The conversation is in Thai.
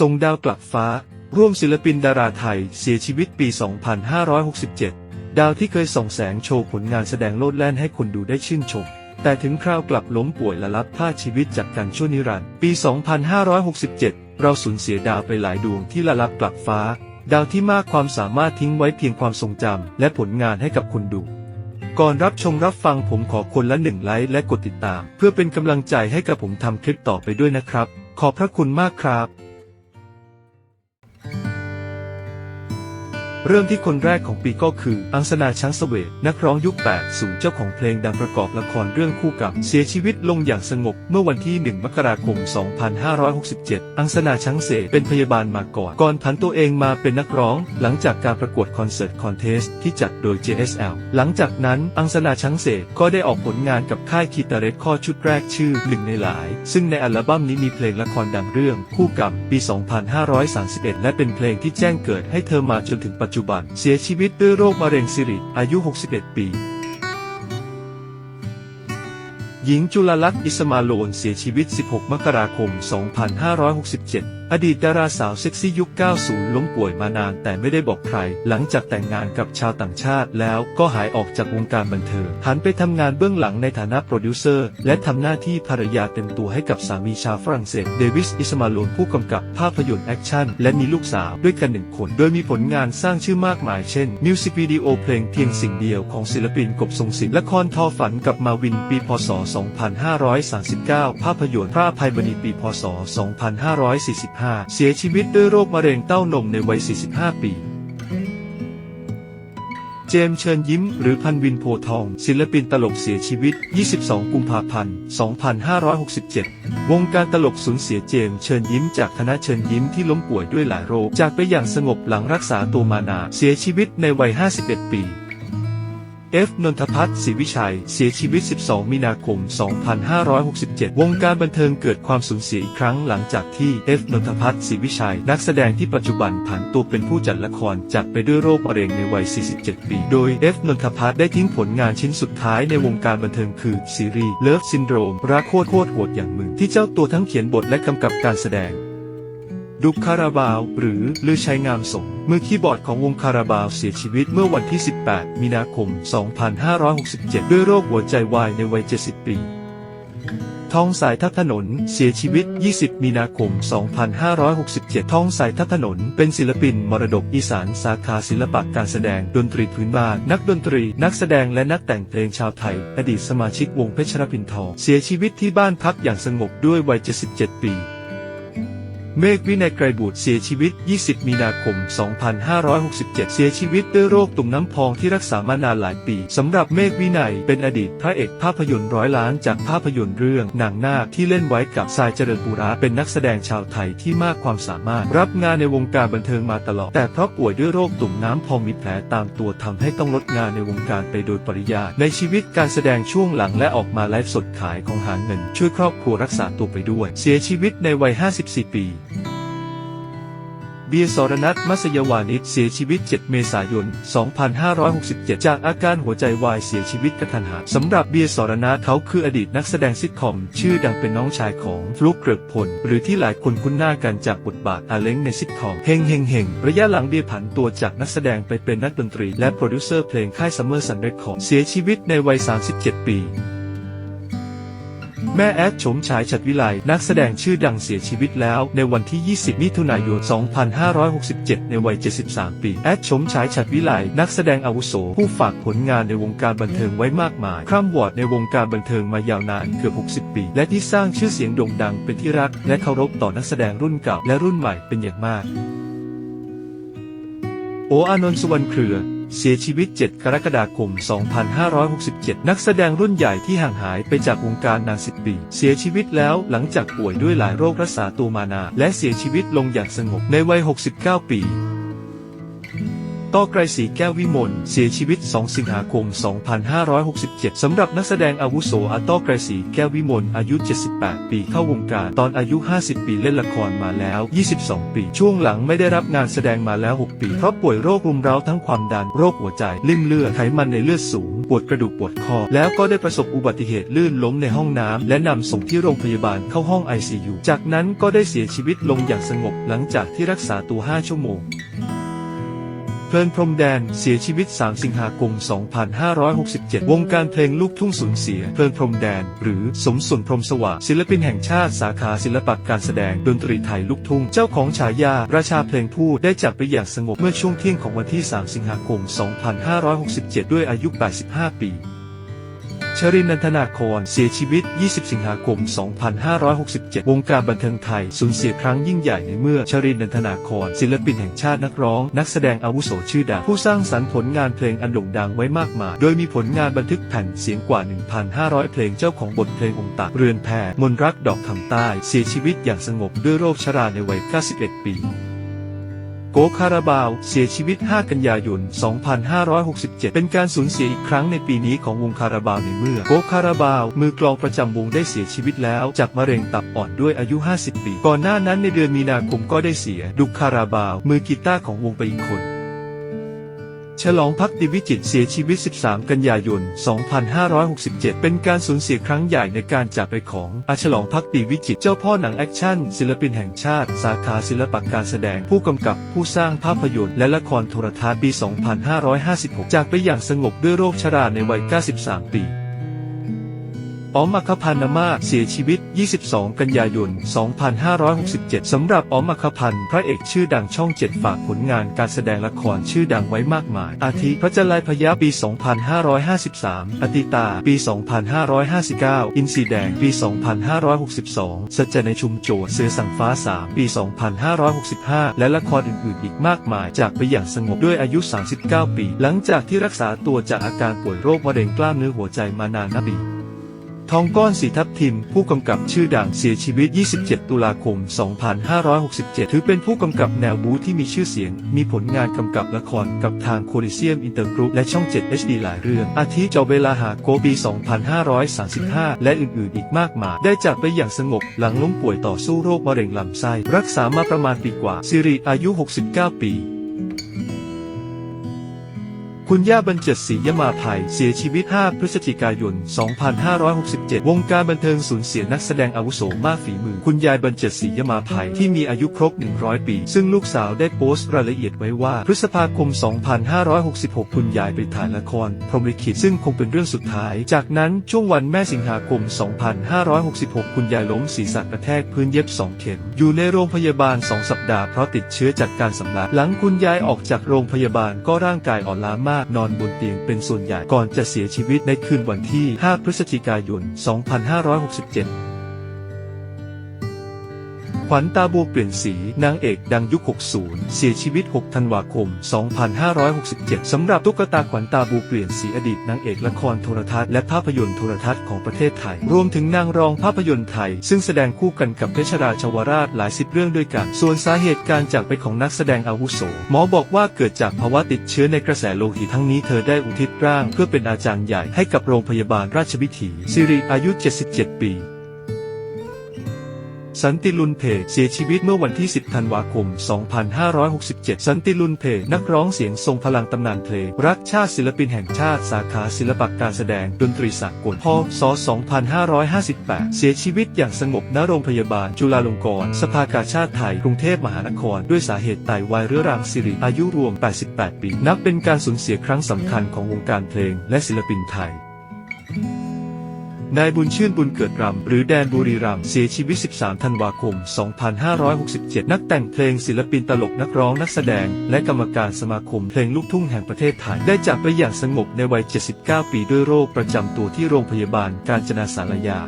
ส่งดาวกลับฟ้า ร่วมศิลปินดาราไทยเสียชีวิตปี 2567 ดาวที่เคยส่องแสงโชว์ผลงานแสดงโลดแล่นให้คนดูได้ชื่นชม แต่ถึงคราวกลับล้มป่วยและลับพลาดชีวิตจากการชั่วนิรันดร์ปี 2567 เราสูญเสียดาวไปหลายดวงที่ละลับกลับฟ้า ดาวที่มากความสามารถทิ้งไว้เพียงความทรงจำและผลงานให้กับคนดูก่อนรับชมรับฟังผมขอคนละหนึ่งไลค์และกดติดตาม เพื่อเป็นกำลังใจให้กับผมทำคลิปต่อไปด้วยนะครับ ขอบพระคุณมากครับ เริ่มที่คนแรกของปีก็คืออังสนาช้างเสวตนักร้องยุค 80 เจ้าของเพลงดังประกอบละครเรื่องคู่กับเสียชีวิตลงอย่างสงบเมื่อวันที่ 1 มกราคม 2567 อังสนาช้างเสตเป็นพยาบาลมาก่อน ก่อนผันตัวเองมาเป็นนักร้อง หลังจากการประกวดคอนเสิร์ตคอนเทสที่จัดโดย JSL หลังจากนั้นอังสนาช้างเสตก็ได้ออกผลงานกับค่ายคีตาเรคคอชุดแรกชื่อหนึ่งในหลาย ซึ่งในอัลบั้มนี้มีเพลงละครดังเรื่องคู่กับปี 2531 และเป็นเพลงที่แจ้งเกิดให้เธอมาจนถึงปัจจุบันเสียชีวิตด้วยโรคมะเร็งสิริอายุ 61 ปี หญิงจุลลักษณ์อิสมาโลนเสียชีวิต 16 มกราคม 2567 อดีตดาราสาวเซ็กซี่ยุค 90 ล้มป่วยมานานแต่ไม่ได้บอกใคร หลังจากแต่งงานกับชาวต่างชาติแล้วก็หายออกจากวงการบันเทิงหันไปทำงานเบื้องหลังในฐานะโปรดิวเซอร์ และทำหน้าที่ภรรยาเต็มตัวให้กับสามีชาวฝรั่งเศสเดวิสอิสมาโลนผู้กำกับภาพยนตร์แอคชั่น และมีลูกสาวด้วยกันหนึ่งคน โดยมีผลงานสร้างชื่อมากมายเช่นมิวสิกวิดีโอเพลงเพียงสิ่งเดียวของศิลปินกบทรงศิลป์ละครทอฝันกับมาวินปีพศ 2539 ภาพยนตร์พระภัยมณีปีพศ 2545เสียชีวิตด้วยโรคมะเร็งเต้านมในวัย 45 ปี เจมเชิญยิ้ม หรือพันวินโพทอง ศิลปินตลกเสียชีวิต 22 กุมภาพันธ์ 2567 วงการตลกสูญเสียเจมเชิญยิ้มจากคณะเชิญยิ้มที่ล้มป่วยด้วยหลายโรค จากไปอย่างสงบหลังรักษาตัวมานานเสียชีวิตในวัย 51 ปี เอฟนนทพัฒน์ศรีวิชัย เสียชีวิต 12 มีนาคม 2567 วงการบันเทิงเกิดความสูญเสียอีกครั้งหลังจากที่เอฟนนทพัฒน์ศรีวิชัย นักแสดงที่ปัจจุบันผันตัวเป็นผู้จัดละครจากไปด้วยโรคมะเร็งในวัย 47 ปี โดยเอฟนนทพัฒน์ได้ทิ้งผลงานชิ้นสุดท้ายในวงการบันเทิงคือซีรีส์เลิฟซินโดรมรักโคตรโคตรโหดอย่างมึงที่เจ้าตัวทั้งเขียนบทและกำกับการแสดง ดุกคาราบาว หรือลือชัยงามสงมือคีย์บอร์ดของวงคาราบาวเสียชีวิตเมื่อวันที่ 18 มีนาคม 2567 ด้วยโรคหัวใจวายในวัย 70 ปีทองสายทับถนน เสียชีวิต 20 มีนาคม 2567 ทองสายทับถนน เป็นศิลปิน มรดกอีสานสาขาศิลปะการแสดงดนตรีพื้นบ้าน นักดนตรี นักแสดงและนักแต่งเพลงชาวไทย อดีตสมาชิกวงเพชรพินทอง เสียชีวิตที่บ้านพักอย่างสงบด้วยวัย 77 ปี เมฆวินัยไกรบุตรเสียชีวิต 20 มีนาคม 2567 เสียชีวิตด้วยโรคตุ่มน้ำพองที่รักษามานานหลายปี สำหรับเมฆวินัยเป็นอดีตพระเอกภาพยนตร์ร้อยล้านจากภาพยนตร์เรื่องนางนาคที่เล่นไว้กับทรายเจริญปุระเป็นนักแสดงชาวไทยที่มากความสามารถ รับงานในวงการบันเทิงมาตลอด แต่เพราะป่วยด้วยโรคตุ่มน้ำพองมีแผลตามตัวทำให้ต้องลดงานในวงการไปโดยปริยายในชีวิตการแสดงช่วงหลังและออกมาไลฟ์สดขายของหาเงิน ช่วยครอบครัวรักษาตัวไปด้วย เสียชีวิตในวัย 54 ปี บียสรนัทมัสยวานิชเสียชีวิต 7 เมษายน 2567 จากอาการหัวใจวายเสียชีวิตกระทันหันสำหรับเบียสรนัทเขาคืออดีตนักแสดงซิทคอม ชื่อดังเป็นน้องชายของฟลุกเกริกพล หรือที่หลายคนคุ้นหน้ากันจากบทบาทอาเล้งในซิทคอมเฮงเฮงเฮงระยะหลังเบียผันตัวจากนักแสดงไปเป็นนักดนตรี และโปรดิวเซอร์เพลงค่ายซัมเมอร์ซันเรคคอร์ดเสียชีวิตในวัย 37 ปี แม่แอดโฉมฉายฉัดวิไลนักแสดงชื่อดังเสียชีวิตแล้วในวันที่ 20 มิถุนายน 2567 ในวัย 73 ปี แอดโฉมฉายฉัดวิไลนักแสดงอาวุโส ผู้ฝากผลงานในวงการบันเทิงไว้มากมาย คร่ำวอดในวงการบันเทิงมายาวนานเกือบ 60 ปี และที่สร้างชื่อเสียงโด่งดังเป็นที่รัก และเคารพต่อนักแสดงรุ่นเก่าและรุ่นใหม่เป็นอย่างมาก โออานนท์สุวรรณเครือ เสียชีวิต 7 กรกฎาคม 2567 นักแสดงรุ่นใหญ่ที่ห่างหายไปจากวงการนานสิบปี เสียชีวิตแล้วหลังจากป่วยด้วยหลายโรครักษาตัวมานานและเสียชีวิตลงอย่างสงบในวัย 69 ปี ต้ไกรศรีแก้ววิมลเสียชีวิต 2 สิงหาคม 2567 สำหรับนักแสดงอาวุโสอาต้ไกรศรีแก้ววิมลอายุ 78 ปีเข้าวงการ ตอนอายุ 50 ปีเล่นละครมาแล้ว 22 ปี ช่วงหลังไม่ได้รับงานแสดงมาแล้ว 6 ปี เพราะป่วยโรครุมเร้าทั้งความดัน โรคหัวใจ ลิ่มเลือด ไขมันในเลือดสูง ปวดกระดูกปวดคอ แล้วก็ได้ประสบอุบัติเหตุลื่นล้มในห้องน้ำและนำส่งที่โรงพยาบาลเข้าห้อง ICU จากนั้นก็ได้เสียชีวิตลงอย่างสงบหลังจากที่รักษาตัว 5 ชั่วโมง ลินพรมแดนเสียชีวิต 3 สิงหาคม 2567 วงการเพลงลูกทุ่งสูญเสีย เพลินพรมแดน หรือสมส่วนพรมสว่างศิลปินแห่งชาติสาขาศิลปะการแสดงดนตรีไทยลูกทุ่ง เจ้าของฉายา ราชาเพลงพูดได้จากไปอย่างสงบเมื่อช่วงเที่ยงของวันที่ 3 สิงหาคม 2567 ด้วยอายุ 85 ปี ชรินทร์นันทนาครเสียชีวิต 20 สิงหาคม 2567 วงการบันเทิงไทยสูญเสียครั้งยิ่งใหญ่ในเมื่อชรินทร์นันทนาครศิลปินแห่งชาตินักร้อง นักแสดงอาวุโสชื่อดัง ผู้สร้างสรรค์ผลงานเพลงอันโด่งดังไว้มากมาย โดยมีผลงานบันทึกแผ่นเสียงกว่า 1,500 เพลงเจ้าของบทเพลงองค์ตักเรือนแพมนรักดอกคำใต้ เสียชีวิตอย่างสงบด้วยโรคชราในวัย 91 ปี โกคาราบาว เสียชีวิต 5 กันยายน 2567 เป็นการสูญเสียอีกครั้งในปีนี้ของวงคาราบาวในเมื่อ โกคาราบาว มือกลองประจำวงได้เสียชีวิตแล้ว จากมะเร็งตับอ่อนด้วยอายุ 50 ปี ก่อนหน้านั้นในเดือนมีนาคมก็ได้เสีย ดุคาราบาว มือกีตาร์ของวงไปอีกคน ฉลองพักดีวิจิตเสียชีวิต 13 กันยายน 2567 เป็นการสูญเสียครั้งใหญ่ในการจากไปของอาฉลองพักดีวิจิตเจ้าพ่อหนังแอคชั่น ศิลปินแห่งชาติ สาขาศิลปะการแสดง ผู้กำกับผู้สร้างภาพยนตร์และละครโทรทัศน์ปี 2556 จากไปอย่างสงบด้วยโรคชราในวัย 93 ปี อ๋อมอัคพันธ์นามาเสียชีวิต 22 กันยายน 2567 สำหรับอ๋อมอัคพันธ์พระเอกชื่อดังช่องเจ็ดฝากผลงานการแสดงละครชื่อดังไว้มากมาย อาทิพระจันทร์ลายพยาปี 2553 อติตา ปี 2559 อินทรีแดง ปี 2562 สัจจในชุมโจเสือสังฟ้า 3 ปี 2565 และละครอื่น ๆ อีกมากมาย จากไปอย่างสงบด้วยอายุ 39 ปี หลังจากที่รักษาตัวจากอาการป่วยโรคมะเร็งกล้ามเนื้อหัวใจมานานนับปี ทองก้อนสีทับทิม ผู้กำกับชื่อดังเสียชีวิต 27 ตุลาคม 2567 ถือเป็นผู้กำกับแนวบู๊ที่มีชื่อเสียง มีผลงานกำกับละครกับทางโคลิเซียมอินเตอร์กรุ๊ปและช่อง 7 HD หลายเรื่อง อาทิจอเวลาหาโกปี 2535 และอื่นๆ อีกมากมาย ได้จากไปอย่างสงบ หลังล้มป่วยต่อสู้โรคมะเร็งลำไส้ รักษามาประมาณปีกว่า สิริอายุ 69 ปี คุณย่าบรรเจิดศรียมาภัยเสียชีวิต 5 พฤศจิกายน 2567 วงการบันเทิงสูญเสียนักแสดงอาวุโสมากฝีมือ คุณยายบรรเจิดศรียมาภัยที่มีอายุครบ 100 ปี ซึ่งลูกสาวได้โพสต์รายละเอียดไว้ว่า พฤษภาคม 2566 คุณยายไปถ่ายละคร พรหมลิขิตซึ่งคงเป็นเรื่องสุดท้าย จากนั้นช่วงวันแม่สิงหาคม 2566 คุณยายล้มศีรษะกระแทกพื้นเย็บ 2 เข็ม อยู่ในโรงพยาบาล 2 สัปดาห์เพราะติดเชื้อจากการสำลัก หลังคุณยายออกจากโรงพยาบาลก็ร่างกายอ่อนล้ามากนอนบนเตียงเป็นส่วนใหญ่ก่อนจะเสียชีวิตในคืนวันที่ 5 พฤศจิกายน 2567 ขวัญตาบัวเปลี่ยนสีนางเอกดังยุค 60 เสียชีวิต 6 ธันวาคม 2567 สำหรับตุ๊กตาขวัญตาบัวเปลี่ยนสีอดีตนางเอกละครโทรทัศน์และภาพยนตร์โทรทัศน์ของประเทศไทย รวมถึงนางรองภาพยนตร์ไทย ซึ่งแสดงคู่กันกับเพชรราชวราชหลายสิบเรื่องด้วยกัน ส่วนสาเหตุการจากไปของนักแสดงอาวุโส หมอบอกว่าเกิดจากภาวะติดเชื้อในกระแสโลหิตทั้งนี้เธอได้อุทิศร่าง เพื่อเป็นอาจารย์ใหญ่ให้กับโรงพยาบาลราชวิถีสิริอายุ 77 ปี สันติลุนเพเสียชีวิตเมื่อวันที่ 10 ธันวาคม 2567 สันติลุนเพนักร้องเสียงทรงพลังตำนานเพลงรักชาติศิลปินแห่งชาติสาขาศิลปะการแสดงดนตรีสากลพศ 2558 เสียชีวิตอย่างสงบณโรงพยาบาลจุฬาลงกรณ์สภากาชาติไทย กรุงเทพมหานคร ด้วยสาเหตุไตวายเรื้อรังสิริอายุรวม 88 ปี นับเป็นการสูญเสียครั้งสำคัญของวงการเพลงและศิลปินไทย นายบุญชื่นบุญเกิดรำหรือแดนบุรีรำเสียชีวิต 13 ธันวาคม 2567 นักแต่งเพลงศิลปินตลกนักร้องนักแสดง และกรรมการสมาคมเพลงลูกทุ่งแห่งประเทศไทย ได้จากไปอย่างสงบในวัย 79 ปีด้วยโรคประจำตัวที่โรงพยาบาลกาญจนาสารยา